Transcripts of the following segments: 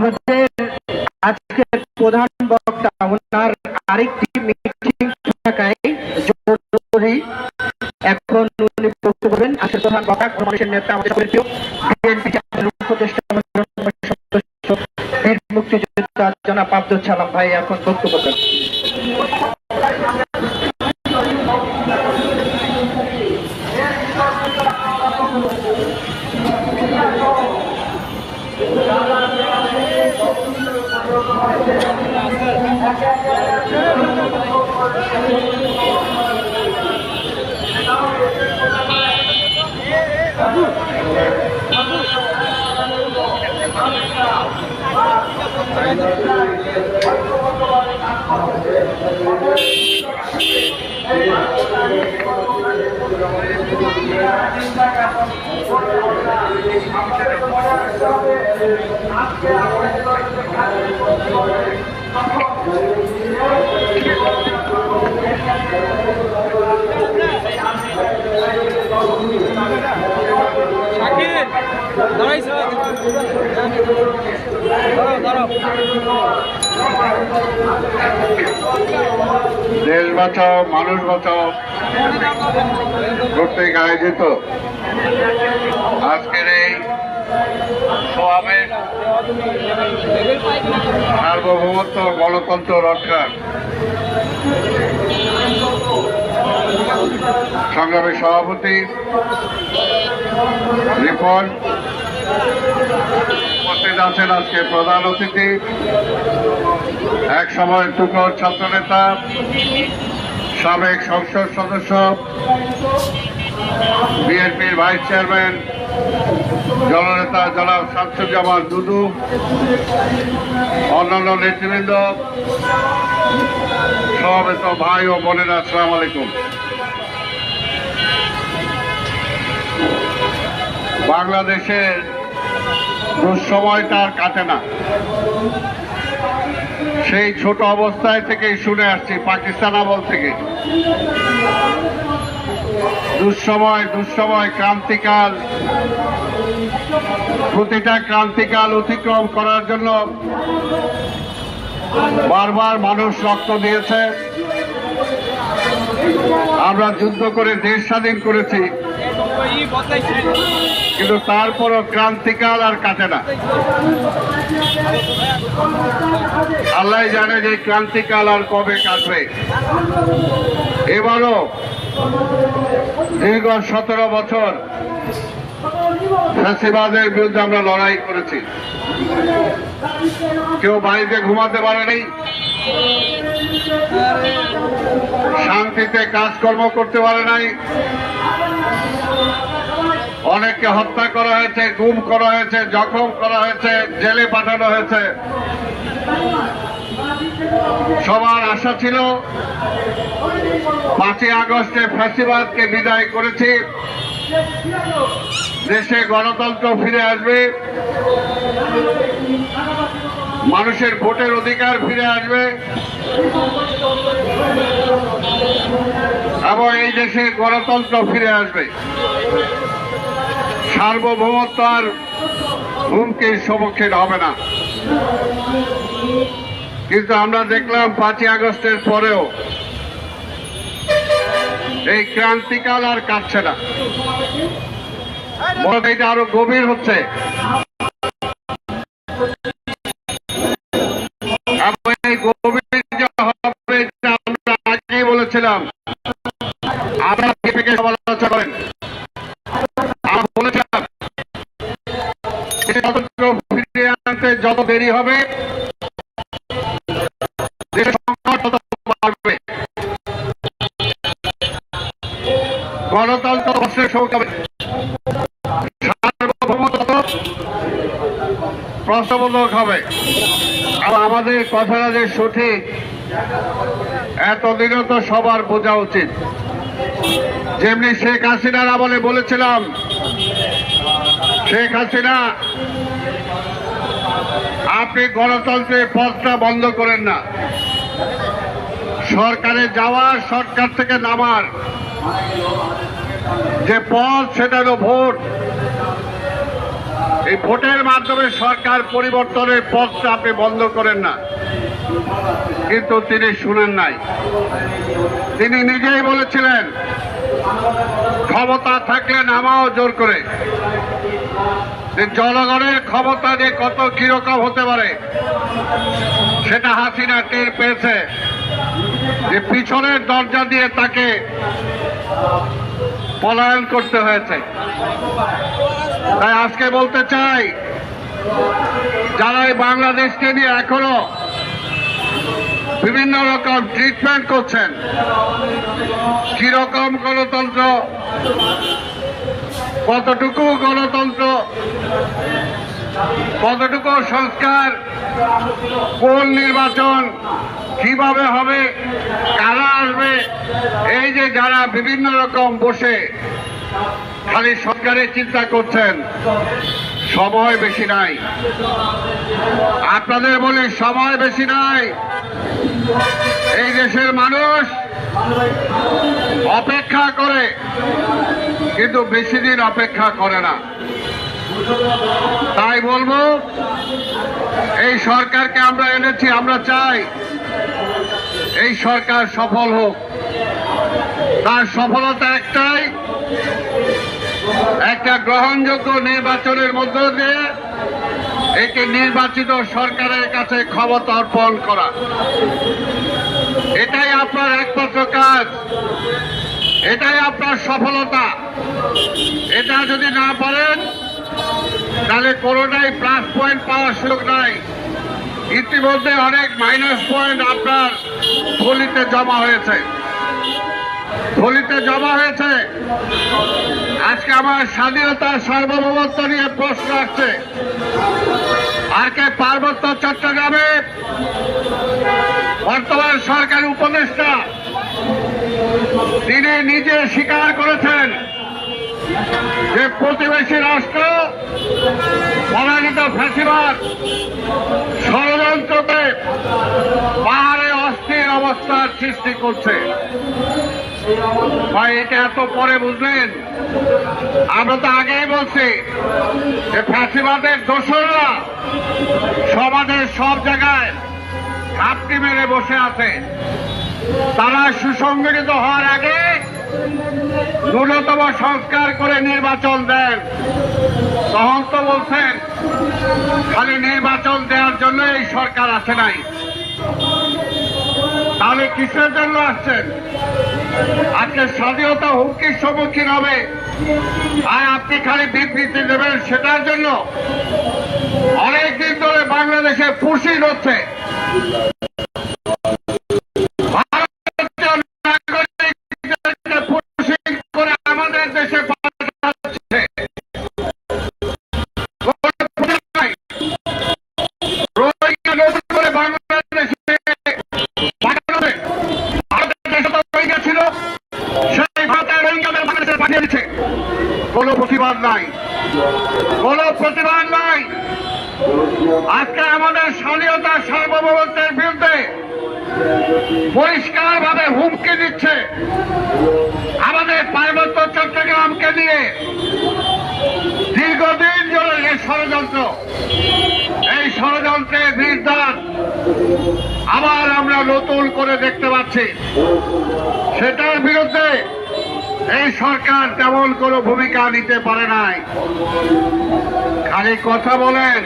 আমাদের আজকের প্রধান বক্তা, ওনার আরেকটি মিটিং থাকায় এখন উনি বক্তব্য করবেন আজকের প্রধান বক্তা কংগ্রেসের নেতা, আমাদের প্রিয় বিএনপি মুক্তিযোদ্ধা জনাব আব্দুল সালাম ভাই এখন বক্তব্য দেন। দাঁড়াও দাঁড়াও দেশ বাঁচাও মানুষ বাঁচাও। কর্তৃক আয়োজিত। আজকের এই সমাবেশ সার্বভৌমত্ব গণতন্ত্র রক্ষার সংগ্রামী সভাপতি, রিপন, উপস্থিত আছেন আজকে প্রধান অতিথি এক সময় টুকর ছাত্রনেতা, সাবেক সংসদ সদস্য, বিএনপির ভাইস চেয়ারম্যান, জননেতা জনাব শামসুজ্জামান দুদু, অন্যান্য নেতৃবৃন্দ, সমাবেত ভাই ও বোনেরা, আসসালাম আলাইকুম। বাংলাদেশের দুঃসময়টা আর কাটে না। সেই ছোট অবস্থায় থেকেই শুনে আসছি, পাকিস্তান আমল থেকে। দুঃসময় দুঃসময় ক্রান্তিকাল, প্রতিটা ক্রান্তিকাল অতিক্রম করার জন্য বারবার মানুষ রক্ত দিয়েছে। আমরা যুদ্ধ করে দেশ স্বাধীন করেছি। কিন্তু তারপরও ক্রান্তিকাল আর কাটে না। আল্লাহ জানে যে ক্রান্তিকাল আর কবে কাটবে। এবারও দীর্ঘ সতেরো বছর ফ্যাসিবাদের বিরুদ্ধে আমরা লড়াই করেছি। কেউ বাড়িতে ঘুমাতে পারেনি শান্তিতে কাজকর্ম করতে পারে নাই। অনেককে হত্যা করা হয়েছে, গুম করা হয়েছে, জখম করা হয়েছে, জেলে পাঠানো হয়েছে। সবার আশা ছিল, পাঁচই আগস্টে ফ্যাসিবাদকে বিদায় করেছি। দেশে গণতন্ত্র ফিরে আসবে। মানুষের ভোটের অধিকার ফিরে আসবে। এবং এই দেশে গণতন্ত্র ফিরে আসবে। সার্বভৌমত্ব আর হুমকির সম্মুখীন হবে না। কিন্তু আমরা দেখলাম পাঁচই আগস্টের পরেও এই ক্রান্তিকাল আর কাটছে না। এটা আরও গভীর হচ্ছে। বলেছিলাম। আপনারা সমালোচনা করেন? যত দেরি হবে গণতন্ত্র হবে প্রশ্নবোধক হবে। আর আমাদের কথাটা যে সঠিক এতদিনও তো সবার বোঝা উচিত। যেমনি শেখ হাসিনার আমলে বলেছিলাম, শেখ হাসিনা, আপনি গণতন্ত্রের পথটা বন্ধ করেন না। সরকারে যাওয়ার, সরকার থেকে নামার। যে পথ সেটা হলো ভোট। এই ভোটের মাধ্যমে সরকার পরিবর্তনের পথটা আপনি বন্ধ করেন না। কিন্তু তিনি শুনেন নাই। তিনি নিজেই বলেছিলেন, ক্ষমতা থাকলে নামাও জোর করে। জনগণের ক্ষমতা যে কত কীরকম হতে পারে, সেটা হাসিনা টের পেয়েছে। যে পিছনের দরজা দিয়ে তাকে পলায়ন করতে হয়েছে। তাই আজকে বলতে চাই, যারা এই বাংলাদেশকে নিয়ে এখনও বিভিন্ন রকম ট্রিটমেন্ট করছেন। কীরকম গণতন্ত্র, কতটুকু গণতন্ত্র, কতটুকু সংস্কার, কোন নির্বাচন, কীভাবে হবে, কারা আসবে, এই যে যারা বিভিন্ন রকম বসে খালি সরকারের চিন্তা করছেন সময় বেশি নাই। আপনাদের বলি সময় বেশি নাই। এই দেশের মানুষ অপেক্ষা করে, কিন্তু বেশি দিন অপেক্ষা করে না। তাই বলব, এই সরকারকে আমরা এনেছি, আমরা চাই এই সরকার সফল হোক। তার সফলতা একটাই একটা গ্রহণযোগ্য নির্বাচনের মধ্য দিয়ে একটি নির্বাচিত সরকারের কাছে ক্ষমতা অর্পণ করা। এটাই আপনার একমাত্র কাজ। এটাই আপনার সফলতা। এটা যদি না পারেন, তাহলে কোনোটাই প্লাস পয়েন্ট পাওয়ার সুযোগ নাই। ইতিমধ্যে অনেক মাইনাস পয়েন্ট আপনার থলিতে জমা হয়েছে। থলিতে জমা হয়েছে। আজকে আমার স্বাধীনতার সার্বভৌমত্ব নিয়ে প্রশ্ন আসছে। আর কে পার্বত্য চট্টগ্রামে বর্তমান সরকার উপদেষ্টা, তিনি নিজে স্বীকার করেছেন। যে প্রতিবেশী রাষ্ট্র পরাজিত ফ্যাসিবাদ, ষড়যন্ত্রতে পাহাড়ে অস্থির অবস্থার সৃষ্টি করছে। ভাই, এটা এত পরে বুঝলেন? আমরা তো আগেই বলছি যে ফ্যাসিবাদের দোসররা সমাজের সব জায়গায় ঘাপটি মেরে বসে আছে। তারা সুসংগঠিত হওয়ার আগে ন্যূনতম সংস্কার করে নির্বাচন দেন। তখন তো বলছেন, খালি নির্বাচন দেওয়ার জন্য এই সরকার আসে নাই। তাহলে কিসের জন্য আসছেন? আজকে স্বাধীনতা হুমকির সম্মুখীন হবে। আর আপনি খালি বিবৃতি দেবেন সেটার জন্য? অনেকদিন ধরে বাংলাদেশে পুষিন হচ্ছে প্রতিবাদ নাই। কোনো প্রতিবাদ নাই। আজকে আমাদের স্বাধীনতা সার্বভৌমত্বের বিরুদ্ধে পরিষ্কার ভাবে হুমকি দিচ্ছে আমাদের পার্বত্য চট্টগ্রামকে নিয়ে। দীর্ঘদিন ধরে এই ষড়যন্ত্র, এই ষড়যন্ত্রের নির্দান আবার আমরা নতুন করে দেখতে পাচ্ছি। সেটার বিরুদ্ধে এই সরকার তেমন কোনো ভূমিকা নিতে পারে নাই। খালি কথা বলেন।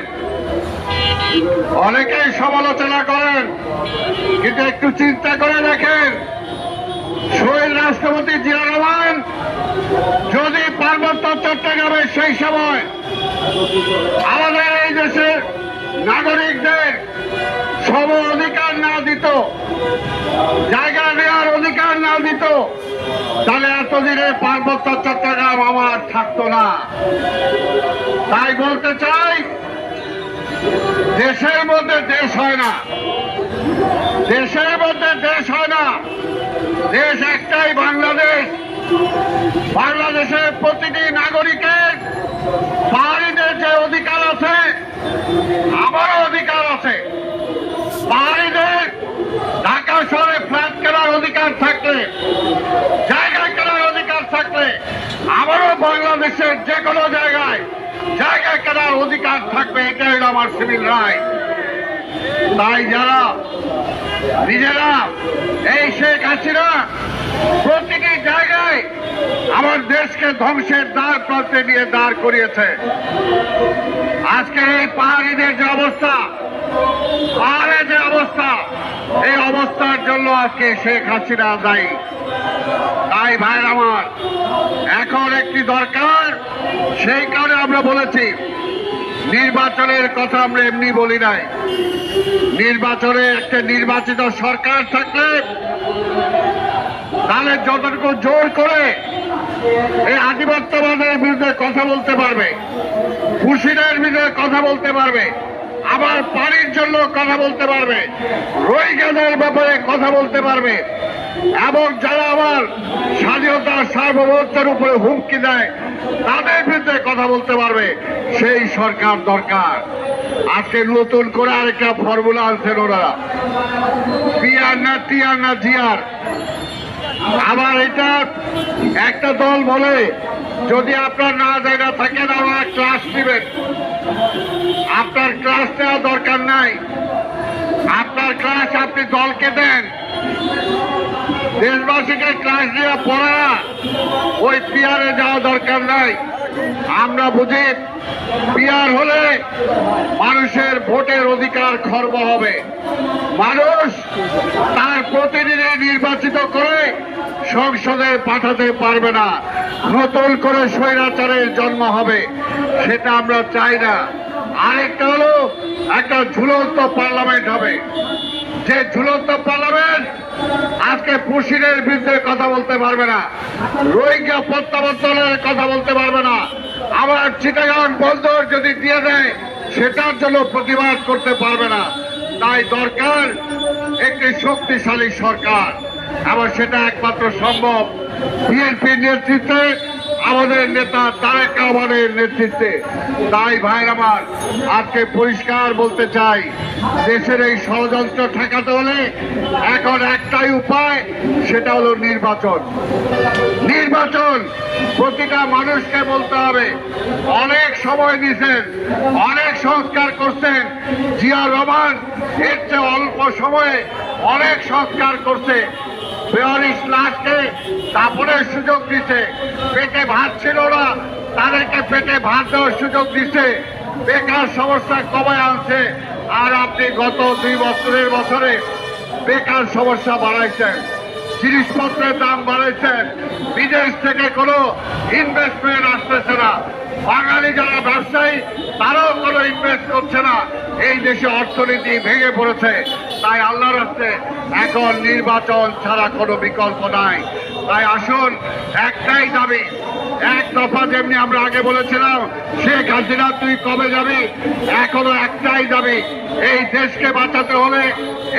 অনেকেই সমালোচনা করেন, কিন্তু একটু চিন্তা করে দেখেন। শহীদ রাষ্ট্রপতি জিয়া রহমান যদি পার্বত্য চট্টগ্রামে সেই সময় আমাদের এই দেশে নাগরিকদের সম অধিকার না দিত, জায়গা নেওয়ার অধিকার না দিত তাহলে এতদিনে পার্বত্য চট্টগ্রাম আমার থাকতো না। তাই বলতে চাই, দেশের মধ্যে দেশ হয় না। দেশের মধ্যে দেশ হয় না। দেশ একটাই বাংলাদেশ। বাংলাদেশের প্রতিটি নাগরিকের পাহাড়িদের যে অধিকার আছে আমারও অধিকার আছে। পাহাড়িদের ঢাকা শহরে ফ্ল্যাট কেনার অধিকার থাকলে, জায়গা কেনার অধিকার থাকলে, আমারও বাংলাদেশের যে কোনো জায়গায় জায়গা কেনার অধিকার থাকবে, এটাই হলো আমার সিভিল রায় তাই যারা, নিজেরা, এই শেখ হাসিনা প্রতিটি জায়গায় আমার দেশকে ধ্বংসের দ্বার প্রান্তে নিয়ে দাঁড় করিয়েছে। আজকের এই পাহাড়িদের যে অবস্থা, পাহাড়ের যে অবস্থা এই অবস্থার জন্য আজকে শেখ হাসিনা দায়ী। তাই ভাইয়ের আমার, এখন একটি দরকার, সেই কারণে আমরা বলেছি, নির্বাচনের কথা আমরা এমনি বলি নাই। নির্বাচনে একটা নির্বাচিত সরকার থাকলে, তাহলে যতটুকু জোর করে এই আধিপত্যবাদের বিরুদ্ধে কথা বলতে পারবে, খুশিদের বিরুদ্ধে কথা বলতে পারবে আবার পানির জন্য কথা বলতে পারবে। রোহিঙ্গাদের ব্যাপারে কথা বলতে পারবে। এবং যারা আবার স্বাধীনতার সার্বভৌমত্বের উপরে হুমকি দেয়, তাদের বিরুদ্ধে কথা বলতে পারবে। সেই সরকার দরকার। আজকে নতুন করে আরেকটা ফর্মুলা আনছেন ওরা। পিয়ার না টিয়ার না জিয়ার। আবার এটা একটা দল বলে, যদি আপনার না জায়গা থাকেন আমার ক্লাস নেবেন আপনার ক্লাস দেওয়া দরকার নাই। আপনার ক্লাস আপনি দলকে দেন। দেশবাসীকে ক্লাস দিয়ে পড়া ওই পিয়ারে যাওয়া দরকার নাই। আমরা বুঝি পিয়ার হলে মানুষের ভোটের অধিকার খর্ব হবে। মানুষ তার প্রতিনিধি নির্বাচিত করে সংসদে পাঠাতে পারবে না। নতুন করে স্বৈরাচারের জন্ম হবে, সেটা আমরা চাই না। আরেকটা হলো একটা ঝুলন্ত পার্লামেন্ট হবে। যে ঝুলন্ত পার্লামেন্ট আজকে পুশিরের বিরুদ্ধে কথা বলতে পারবে না। রোহিঙ্গা প্রত্যাবর্তনের কথা বলতে পারবে না। আবার চিটাগাং বন্দর যদি দিয়ে দেয়, সেটার জন্য প্রতিবাদ করতে পারবে না। তাই দরকার একটি শক্তিশালী সরকার। আবার সেটা একমাত্র সম্ভব। বিএনপির নেতৃত্বে আমাদের নেতা তারেক রহমানের নেতৃত্বে। তাই ভাইর আমার, আজকে পরিষ্কার বলতে চাই, দেশের এই ষড়যন্ত্র ঠেকাতে হলে এখন একটাই উপায়, সেটা হলো নির্বাচন। নির্বাচন, প্রতিটা মানুষকে বলতে হবে, অনেক সময় দিয়েছেন, অনেক সংস্কার করছেন, জিয়া রহমান, এর চেয়ে অল্প সময়ে অনেক সংস্কার করছে। বেয়ারিশ লাশকে কাপড়ের সুযোগ দিছে। পেটে ভাত ছিল না, তাদেরকে পেটে ভাত দেওয়ার সুযোগ দিছে। বেকার সমস্যা কমে আনছে। আর আপনি গত দুই বছরের বছরে বেকার সমস্যা বাড়াইছেন। জিনিসপত্রের দাম বাড়াইছেন। বিদেশ থেকে কোনো ইনভেস্টমেন্ট আসতেছে না। বাঙালি যারা ব্যবসায়ী তারাও কোনো ইনভেস্ট করছে না। এই দেশে অর্থনীতি ভেঙে পড়েছে। তাই আল্লাহর হচ্ছে এখন নির্বাচন ছাড়া কোনো বিকল্প নাই। তাই আসুন, একটাই দাবি, এক দফা যেমনি আমরা আগে বলেছিলাম, শেখ হাসিনা তুই কবে যাবি? এখনও একটাই দাবি, এই দেশকে বাঁচাতে হলে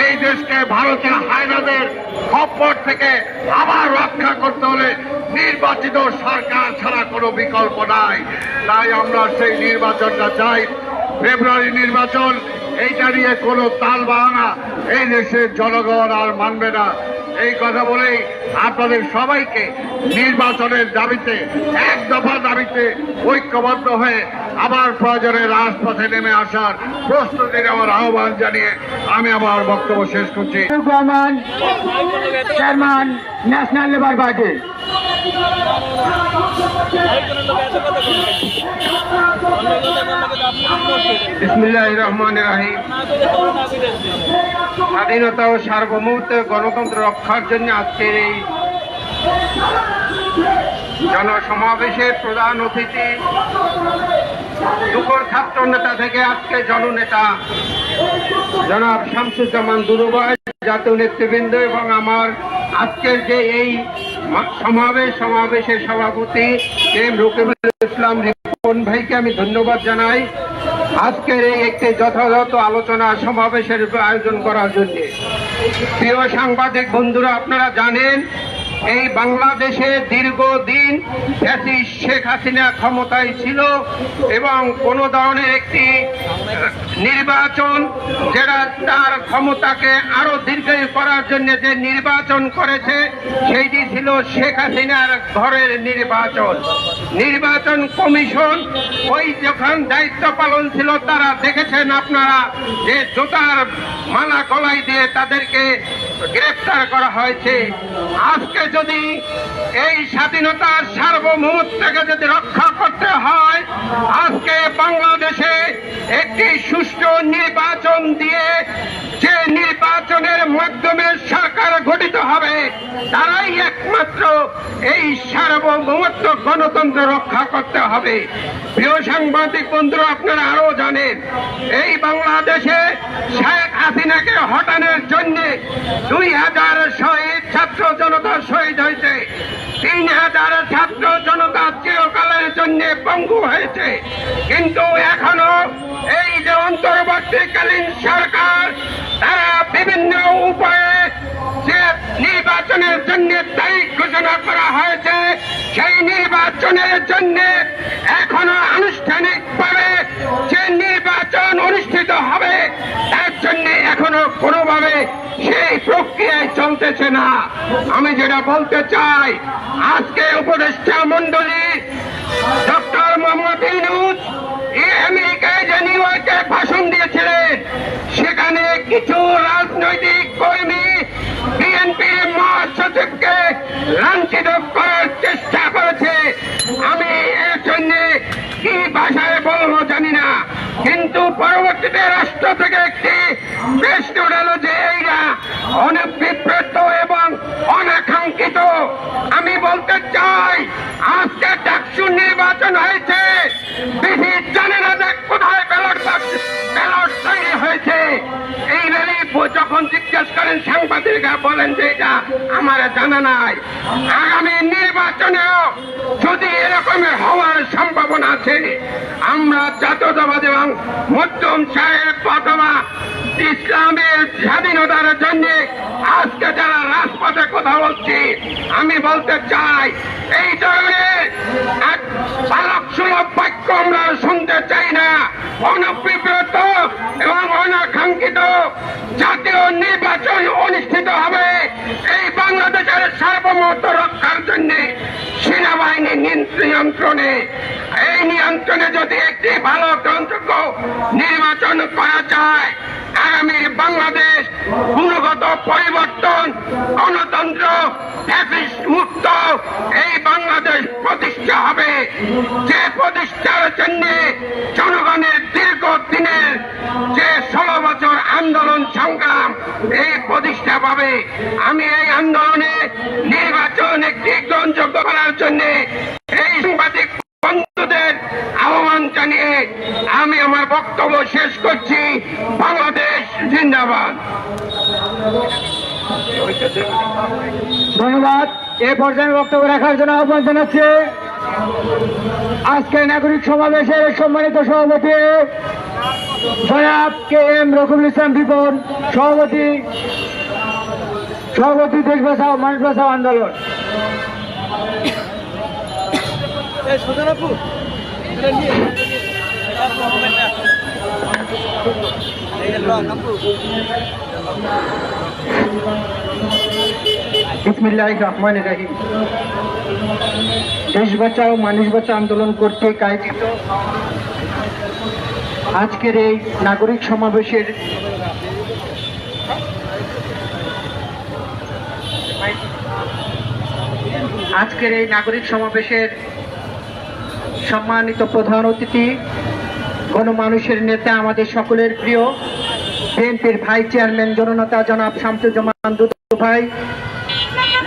এই দেশকে ভারতের হায়নাদের খপ্পর থেকে আবার রক্ষা নির্বাচিত সরকার ছাড়া কোনো বিকল্প নাই। তাই আমরা সেই নির্বাচনটা চাই। ফেব্রুয়ারি নির্বাচন, এইটা নিয়ে কোনো তাল বাহানা এই দেশের জনগণ আর মানবে না। এই কথা বলেই আপনাদের সবাইকে নির্বাচনের দাবিতে, এক দফা দাবিতে ঐক্যবদ্ধ হয়ে আবার প্রয়োজনে রাজপথে নেমে আসার প্রস্তুতি নেওয়ার আহ্বান জানিয়ে আমি আমার বক্তব্য শেষ করছি। চেয়ারম্যান ন্যাশনাল লেবার পার্টি স্বাধীনতা ও সার্বভৌমত্ব গণতন্ত্র রক্ষার জন্য আজকের এই জনসমাবেশের প্রধান অতিথি, দুপুর ছাত্র নেতা থেকে আজকে জননেতা জনাব শামসুজ্জামান দুরুবাই জাতীয় নেতৃবৃন্দ এবং আমার আজকের যে এই সমাবেশ, সমাবেশের সভাপতি এম রকিবুল ইসলাম রিপন ভাইকে আমি ধন্যবাদ জানাই আজকের এই একটি যথাযথ আলোচনা সমাবেশের আয়োজন করার জন্য। প্রিয় সাংবাদিক বন্ধুরা, আপনারা জানেন এই বাংলাদেশে দীর্ঘদিন ফ্যাসিস্ট শেখ হাসিনা ক্ষমতায় ছিল এবং কোন ধরনের একটি নির্বাচন যেটা তার ক্ষমতাকে আরও দীর্ঘায়ু করার জন্য যে নির্বাচন করেছে, সেইটি ছিল শেখ হাসিনার ঘরের নির্বাচন। নির্বাচন কমিশন ওই যখন দায়িত্ব পালন ছিল, তারা দেখেছেন আপনারা যে জোতার মালা গলায় দিয়ে তাদেরকে গ্রেফতার করা হয়েছে। আজকে যদি এই স্বাধীনতার সার্বভৌমত্বকে যদি রক্ষা করতে হয়, আজকে বাংলাদেশে একটি সুষ্ঠু নির্বাচন দিয়ে যে নির্বাচনের মাধ্যমে সরকার গঠিত হবে, তারাই একমাত্র এই সার্বভৌমত্ব গণতন্ত্র রক্ষা করতে হবে। প্রিয় সাংবাদিক বন্ধুরা, আপনারা আরও জানেন, এই বাংলাদেশে শেখ হাসিনাকে হটানোর জন্য দুই হাজার শহীদ ছাত্র জনতা শহীদ হয়েছে। তিন হাজার ছাত্র জনতা চিরকালের জন্য পঙ্গু হয়েছে। কিন্তু এখনও এই যে অন্তর্বর্তীকালীন সরকার, তারা বিভিন্ন উপায়ে যে নির্বাচনের জন্য তারিখ ঘোষণা করা হয়েছে, সেই নির্বাচনের জন্য এখনও আনুষ্ঠানিকভাবে যে নির্বাচন অনুষ্ঠিত হবে জন্য এখনও কোনোভাবে সেই প্রক্রিয়ায় চলতেছে না। আমি যেটা বলতে চাই, আজকে উপদেষ্টা মন্ডলী ডক্টর মোহাম্মদ ইনুজ আমেরিকায় যে নিউ ইয়র্কে ভাষণ দিয়েছিলেন, সেখানে কিছু রাজনৈতিক কর্মী বিএনপির মহাসচিবকে লাঞ্ছিত করার চেষ্টা করেছে। আমি এর জন্য কি ভাষায় বলব জানি না। কিন্তু পরবর্তীতে রাষ্ট্র থেকে একটি প্রশ্ন উঠালো যে এইরা অনেক বিব্রত এবং অনাকাঙ্ক্ষিত। আমি বলতে চাই, আজকে ডাকসু নির্বাচন হয়েছে। বেশি করেন সাংবাদিকরা বলেন যে এটা আমার জানা নাই। আগামী নির্বাচনেও যদি এরকমের হওয়ার সম্ভাবনা আছে, আমরা জাতীয়তাবাদ এবং মধ্যম সাহেব অথবা ইসলামের স্বাধীনতার জন্য আজকে যারা রাজপথে কথা বলছি, আমি বলতে চাই, এই ধরনের বাক্য আমরা শুনতে চাই না। অনবিব্রত এবং অনাকাঙ্ক্ষিত জাতীয় নির্বাচন অনুষ্ঠিত হবে। এই বাংলাদেশের সার্বভৌমত্ব রক্ষার জন্য সেনাবাহিনী নিয়ন্ত্রণে। এই নিয়ন্ত্রণে যদি একটি ভালো গ্রহণযোগ্য নির্বাচন করা যায়, আগামী বাংলাদেশ গুণগত পরিবর্তন, গণতন্ত্র মুক্ত, এই বাংলাদেশ প্রতিষ্ঠা হবে। যে প্রতিষ্ঠার জন্য জনগণের দীর্ঘ দিনের যে ষোলো বছর আন্দোলন সংগ্রাম, এই প্রতিষ্ঠা পাবে। আমি এই আন্দোলনে নির্বাচন একটি গ্রহণযোগ্য করার জন্য এই সাংবাদিক বন্ধুদের আহ্বান জানিয়ে আমি আমার বক্তব্য শেষ করছি। বাংলাদেশ জিন্দাবাদ। ধন্যবাদ। এ পর্যায়ে বক্তব্য রাখার জন্য আহ্বান জানাচ্ছি। আজকের নাগরিক সমাবেশের সম্মানিত সভাপতি জনাব কে এম রকুল ইসলাম বিপন সভাপতি সভাপতি দেশ বাঁচাও মানুষ আন্দোলন। দেশ বাঁচাও, মানুষ বাঁচাও আন্দোলন করতে আয়োজিত আজকের এই নাগরিক সমাবেশের আজকের এই নাগরিক সমাবেশের সম্মানিত প্রধান অতিথি, গণমানুষের নেতা, আমাদের সকলের প্রিয় বিএনপির ভাই চেয়ারম্যান জননেতা জনাব শামসুজ্জামান দুদু ভাই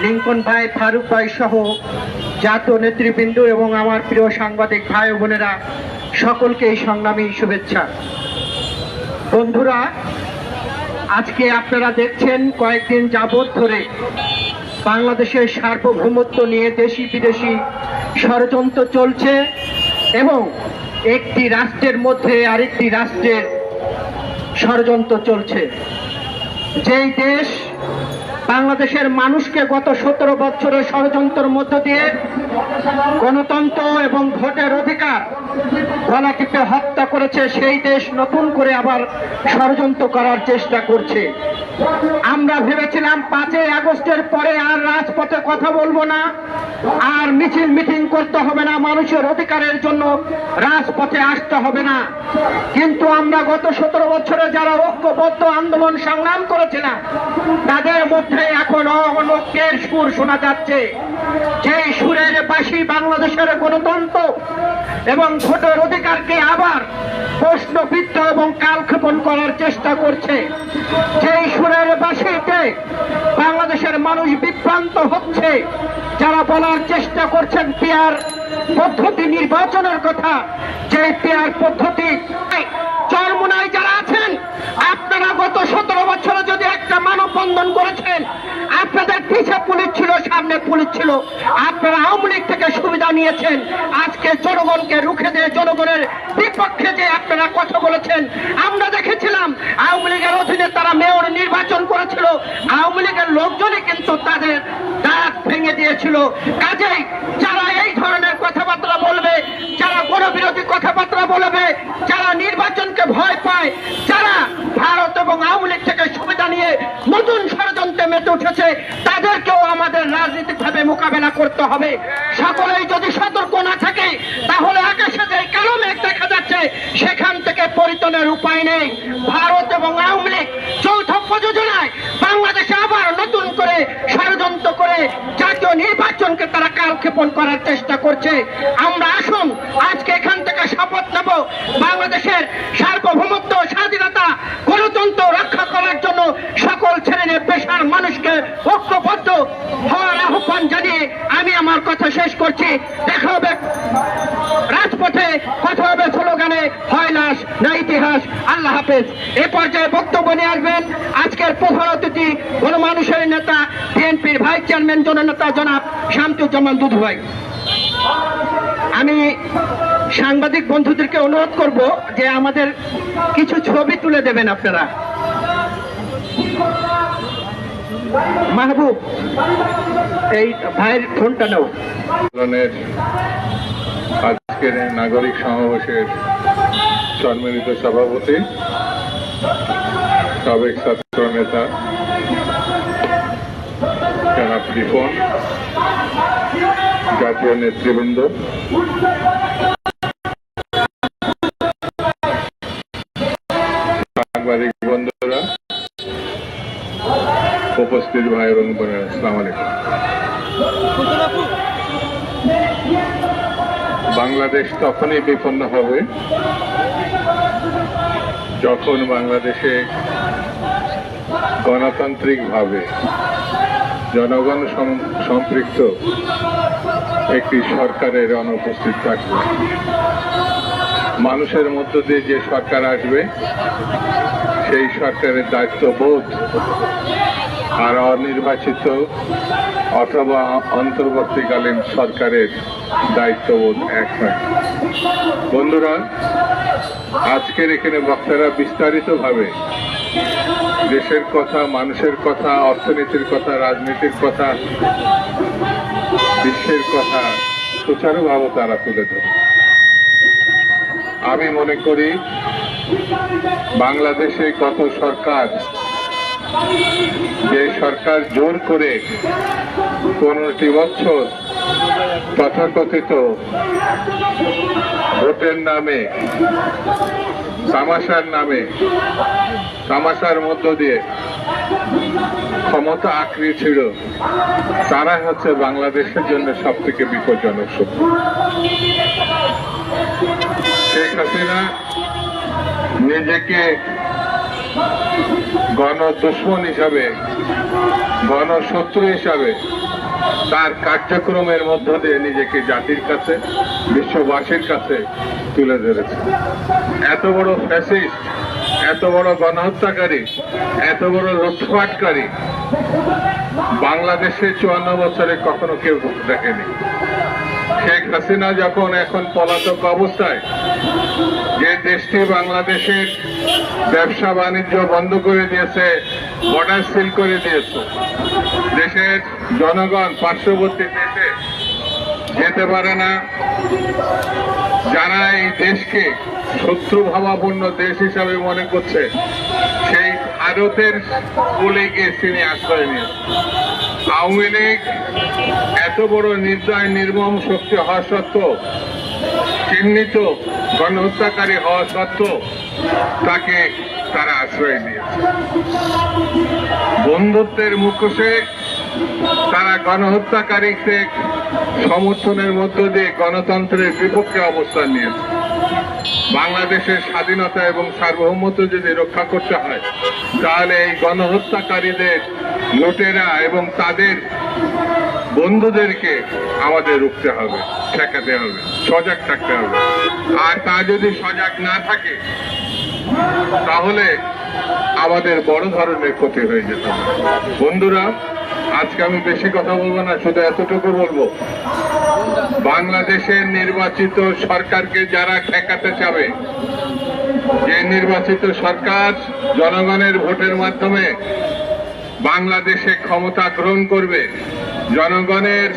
লিঙ্কন ভাই, ফারুক ভাই সহ জাতীয় নেতৃবৃন্দ এবং আমার প্রিয় সাংবাদিক ভাই বোনেরা, সকলকে এই সংগ্রামী শুভেচ্ছা। বন্ধুরা, আজকে আপনারা দেখছেন কয়েকদিন যাবৎ ধরে বাংলাদেশের সার্বভৌমত্ব নিয়ে দেশি বিদেশি ষড়যন্ত্র চলছে এবং একটি রাষ্ট্রের মধ্যে আরেকটি রাষ্ট্রের ষড়যন্ত্র চলছে। যেই দেশ বাংলাদেশের মানুষকে গত সতেরো বছরের ষড়যন্ত্রের মধ্য দিয়ে গণতন্ত্র এবং ভোটের অধিকার গলা হত্যা করেছে, সেই দেশ নতুন করে আবার ষড়যন্ত্র করার চেষ্টা করছে। আমরা ভেবেছিলাম পাঁচই আগস্টের পরে আর রাজপথে কথা বলব না, আর মিছিল মিটিং করতে হবে না, মানুষের অধিকারের জন্য রাজপথে আসতে হবে না। কিন্তু আমরা গত সতেরো বছরে যারা ঐক্যবদ্ধ আন্দোলন সংগ্রাম করেছিলাম, তাদের মধ্যে এখনও অনৈক্যের সুর শোনা যাচ্ছে। যে সুরের বাসী বাংলাদেশের গণতন্ত্র এবং ভোটের অধিকারকে আবার প্রশ্নবিদ্ধ এবং কালক্ষেপণ করার চেষ্টা করছে। যেই সুরের বাসীতে বাংলাদেশের মানুষ বিভ্রান্ত হচ্ছে, যারা বলার চেষ্টা করছেন পেয়ার পদ্ধতি নির্বাচনের কথা যে পেয়ার পদ্ধতি চরমুনায় যারা আছেন, আপনারা গত সতেরো বছরে যদি একটা মানববন্ধন করেছেন, আপনাদের পিছে পুলিশ ছিল, সামনে পুলিশ ছিল, আপনারা আওয়ামী লীগ থেকে সুবিধা নিয়েছেন। আজকে জনগণকে রুখে দিয়ে, জনগণের বিপক্ষে যে আপনারা কথা বলেছেন, আমরা দেখেছিলাম, আওয়ামী লীগের অধীনে তারা মেয়র নির্বাচন করেছিল, আওয়ামী লীগের লোকজনই কিন্তু তাদের দাঁত ভেঙে দিয়েছিল। কাজেই যারা এই ধরনের কথাবার্তা বলবে যারা গণবিরোধী কথাবার্তা বলবে যারা নির্বাচনকে ভয় পায় যারা ভারত এবং আওয়ামী লীগ থেকে সুবিধা নিয়ে নতুন ষড়যন্ত্রে মেতে উঠেছে তাদেরকেও আমাদের রাজনৈতিকভাবে মোকাবেলা করতে হবে সকলেই যদি সতর্ক না থাকে তাহলে আকাশে যে কালো মেঘ দেখা যাচ্ছে সেখান থেকে পরিতনের উপায় নেই ভারত এবং আওয়ামী লীগ যৌথ প্রযোজনায় বাংলাদেশে আবার নতুন করে ষড়যন্ত্র করে জাতীয় নির্বাচনকে তারা কালক্ষেপণ করার চেষ্টা করছে আমরা আসুন আজকে এখান থেকে শপথ নেব বাংলাদেশের সার্বভৌমত্ব স্বাধীনতা গণতন্ত্র রক্ষা করার জন্য সকল শ্রেণি পেশার মানুষকে ঐক্যবদ্ধ হওয়ার আহ্বান জানিয়ে আমি আমার কথা শেষ করছি দেখা হবে রাজপথে কথা হবে স্লোগানে হয় লাশ ইতিহাস। আল্লাহ হাফেজ। এ পর্যায়ে বক্তব্য নিয়ে আসবেন আজকের প্রধান অতিথি গণমানুষের নেতা, বিএনপির ভাইস চেয়ারম্যান জননেতা জনাব শামতুজ্জামান দুধু ভাই। আমি সাংবাদিক বন্ধুদেরকে অনুরোধ করব যে আমাদের কিছু ছবি তুলে দেবেন আপনারা। মাহবুব, এই ভাইয়ের ফোনটা নাও। আজকের এই নাগরিক সমাবেশের সম্মিলিত সভাপতি, সাবেক ছাত্র নেতা জনাব রিপন জাতীয় নেতৃবৃন্দ, সাংবাদিক বন্ধুরা, উপস্থিত ভাই এবং বোনেরা, আসসালামু আলাইকুম। বাংলাদেশ তখনই বিপন্ন হবে যখন বাংলাদেশে গণতান্ত্রিকভাবে জনগণ সম্পৃক্ত একটি সরকারের অনুপস্থিত থাকবে। মানুষের মধ্য দিয়ে যে সরকার আসবে, সেই সরকারের দায়িত্ববোধ আর অনির্বাচিত অথবা অন্তর্বর্তীকালীন সরকারের দায়িত্ববোধ এক হয় বন্ধুরা, আজকের এখানে বক্তারা বিস্তারিতভাবে দেশের কথা, মানুষের কথা, অর্থনীতির কথা, রাজনীতির কথা, বিশ্বের কথা সুচারুভাবে তারা তুলে ধরে। আমি মনে করি, বাংলাদেশে কত সরকার যে সরকার জোর করে পনেরোটি বছর তথাকথিত ভোটের নামে, তামাশার নামে, তামাশার মধ্য দিয়ে ক্ষমতা আঁকড়িয়ে ছিল তারা হচ্ছে বাংলাদেশের জন্য সব থেকে বিপজ্জনক শক্তি। শেখ হাসিনা নিজেকে গণ দুশ্মন হিসাবে গণশত্রু হিসাবে তার কার্যক্রমের মধ্য দিয়ে নিজেকে জাতির কাছে, বিশ্ববাসীর কাছে তুলে ধরেছে। এত বড় ফ্যাসিস্ট এত বড় গণহত্যাকারী, এত বড় লুটপাটকারী বাংলাদেশে চুয়ান্ন বছরে কখনো কেউ দেখেনি। শেখ হাসিনা যখন এখন পলাতক অবস্থায়, যে দেশটি বাংলাদেশের ব্যবসা বাণিজ্য বন্ধ করে দিয়েছে বর্ডার সিল করে দিয়েছে, দেশের জনগণ পার্শ্ববর্তী দেশে যেতে পারে না, যারা এই দেশকে শত্রু ভাবাপন্ন দেশ হিসাবে মনে করছে, সেই ভারতের কোলে গিয়ে তিনি আশ্রয় নিয়েছে আওয়ামী লীগ এত বড় নির্দয়, নির্মম শক্তি হওয়া সত্ত্বেও, চিহ্নিত, গণহত্যাকারী হওয়া সত্ত্বেও তাকে তারা আশ্রয় দিয়েছে বন্ধুত্বের মুখোশে তারা গণহত্যাকারীকে সমর্থনের মধ্য দিয়ে গণতন্ত্রের বিপক্ষে অবস্থান নিয়েছে। বাংলাদেশের স্বাধীনতা এবং সার্বভৌমত্ব যদি রক্ষা করতে হয়, তাহলে এই গণহত্যাকারীদের, লুটেরা এবং তাদের বন্ধুদেরকে আমাদের রুখতে হবে, ঠেকাতে হবে, সজাগ থাকতে হবে। আর তা যদি সজাগ না থাকে, তাহলে আমাদের বড় ধরনের ক্ষতি হয়ে যেত বন্ধুরা আজকে আমি বেশি কথা বলব না, শুধু এতটুকু বলব। বাংলাদেশের নির্বাচিত সরকারকে যারা ঠেকাতে চাবে, যে নির্বাচিত সরকার জনগণের ভোটের মাধ্যমে বাংলাদেশে ক্ষমতা গ্রহণ করবে জনগণের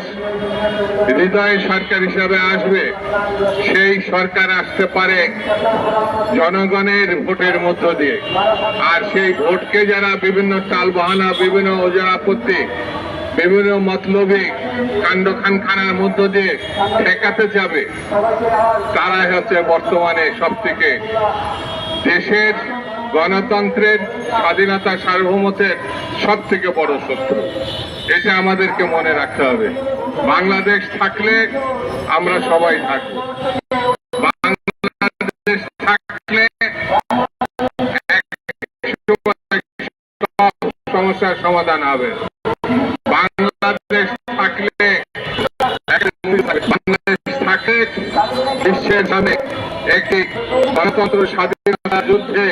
হৃদয় সরকার হিসাবে আসবে, সেই সরকার আসতে পারে জনগণের ভোটের মধ্য দিয়ে। আর সেই ভোটকে যারা বিভিন্ন টাল বাহানা বিভিন্ন ওজা আপত্তি বিভিন্ন মতলবে, কাণ্ড খানখানার মধ্য দিয়ে ঠেকাতে যাবে, তারাই হচ্ছে বর্তমানে সব থেকে দেশের গণতন্ত্রের স্বাধীনতা সার্বভৌমত্বের সব থেকে বড় শত্রু। এটা আমাদেরকে মনে রাখতে হবে। বাংলাদেশ থাকলে আমরা সবাই থাকব। বাংলাদেশ থাকলে সমস্যার সমাধান হবে। বাংলাদেশ থাকলে বাংলাদেশ থাকে বিশ্বের সামনে একটি গণতন্ত্র স্বাধীনতা যুদ্ধে